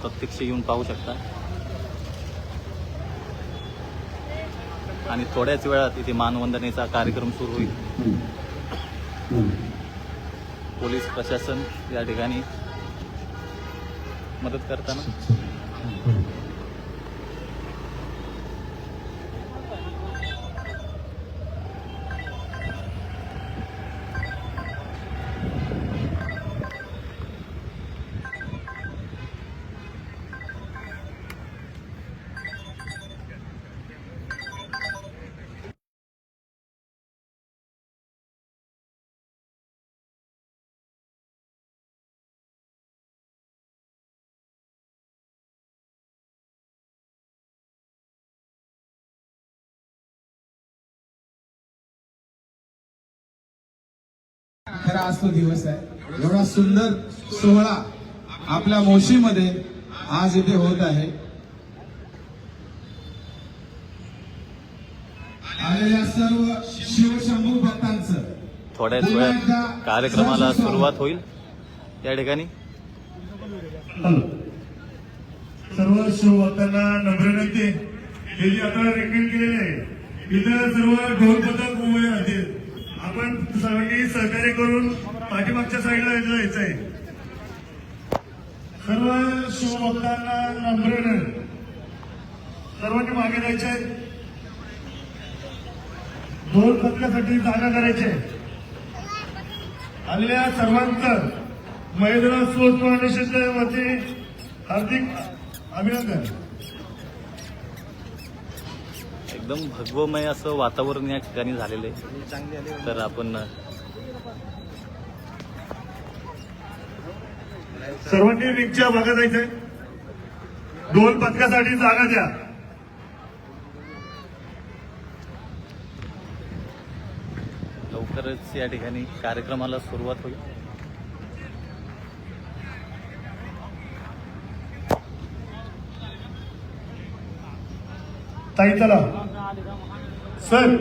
प्रत्यक्ष येऊन पाहू शकता. आणि थोड्याच वेळात इथे मानवंदनेचा कार्यक्रम सुरू होईल. पोलीस प्रशासन या ठिकाणी मदत करताना. खरा आज तो दिवस आहे. एवढा सुंदर सोहळा आपल्या मोशीमध्ये आज इथे होत आहे. आलेल्या सर्व शिवशंभू भक्तांचं थोड्याच वेळात कार्यक्रमाला सुरुवात होईल. या ठिकाणी. सर्व शिवभक्तांना नम्र विनंती. हे जे आता रेकॉर्डिंग केलेले आहे इथं सर्व ढोल पथक उभे आहेत आपण सर्वांनी सहकार्य करून पाठीमागच्या साईडला जायचं आहे सर्व शिवभक्तांना नम्रण सर्वांनी मागे जायचे आहे ढोल पथकासाठी जागा करायचे आलेल्या सर्वांचं महेंद्र स्पोर्ट्स फाउंडेशनच्या वती हार्दिक अभिनंदन. एकदम भगवमय असं वातावरण या ठिकाणी झालेलं आहे. तर आपण सर्वांनी रिंगच्या भागात जायचंय. ढोल पथकासाठी जागा द्या. लवकरच या ठिकाणी कार्यक्रमाला सुरुवात होईल. ताई चला. सर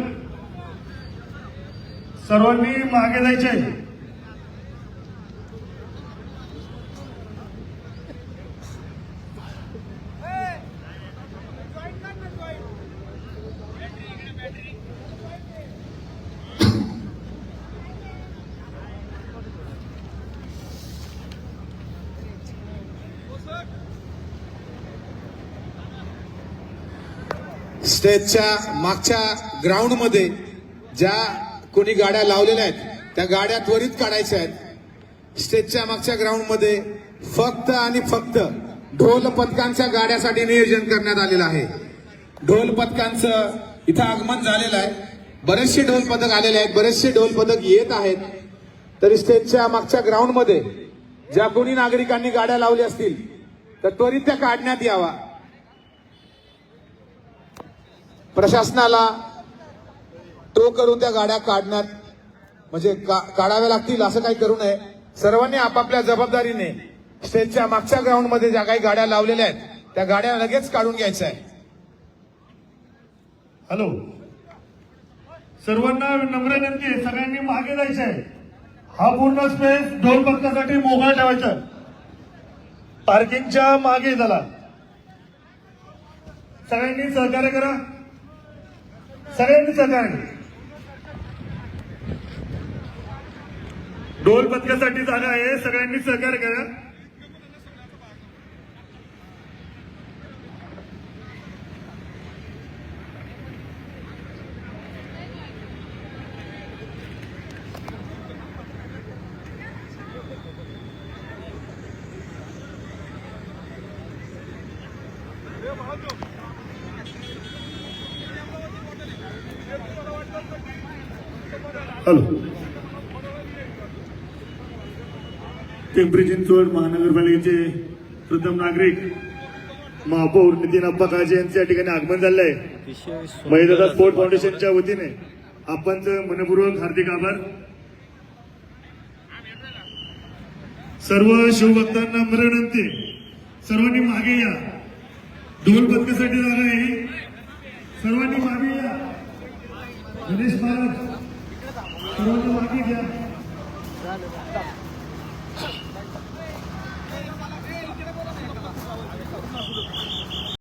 सर्वांनी मागे जायचे स्टेजच्या मागच्या ग्राउंडमध्ये ज्या कोणी गाड्या लावलेल्या आहेत त्या गाड्या त्वरित काढायच्या आहेत. स्टेजच्या मागच्या ग्राउंडमध्ये फक्त आणि फक्त ढोल पथकांच्या गाड्यासाठी नियोजन करण्यात आलेलं आहे. ढोल पथकांचं इथं आगमन झालेलं आहे. बरेचसे ढोल पथक आलेले आहेत बरेचसे ढोल पथक येत आहेत. तर स्टेजच्या मागच्या ग्राउंडमध्ये ज्या कोणी नागरिकांनी गाड्या लावल्या असतील तर त्वरित त्या काढण्यात यावा. प्रशासनाला टो करून त्या गाड्या काढण्यात म्हणजे का- काढाव्या लागतील असं काही करू नये. सर्वांनी आपापल्या जबाबदारीने स्टेजच्या मागच्या ग्राउंडमध्ये ज्या काही गाड्या लावलेल्या आहेत त्या गाड्या लगेच काढून घ्यायच्या आहे हॅलो. सर्वांना नम्र विनंती आहे सगळ्यांनी मागे जायचं आहे. हा पूर्ण स्पेस ढोल भक्तासाठी मोकळा ठेवायचा पार्किंगच्या मागे झाला सगळ्यांनी सहकार्य करा. सगळ्यांनी सहकार्य करा. ढोल पथकासाठी जागा आहे सगळ्यांनी सहकार्य करा हॅलो. पिंपरी चिंचवड महानगरपालिकेचे प्रथम नागरिक महापौर नितीन अप्पा काळजे यांचं या ठिकाणी आगमन झालं आहे महिला स्पोर्ट. फाउंडेशनच्या वतीने आपणचं मनपूर्वक हार्दिक आभार. सर्व शिवभक्तांना विनंती सर्वांनी मागे या. ढोल पथकासाठी जागा आहे. सर्वांनी मागे या. गणेश महाराज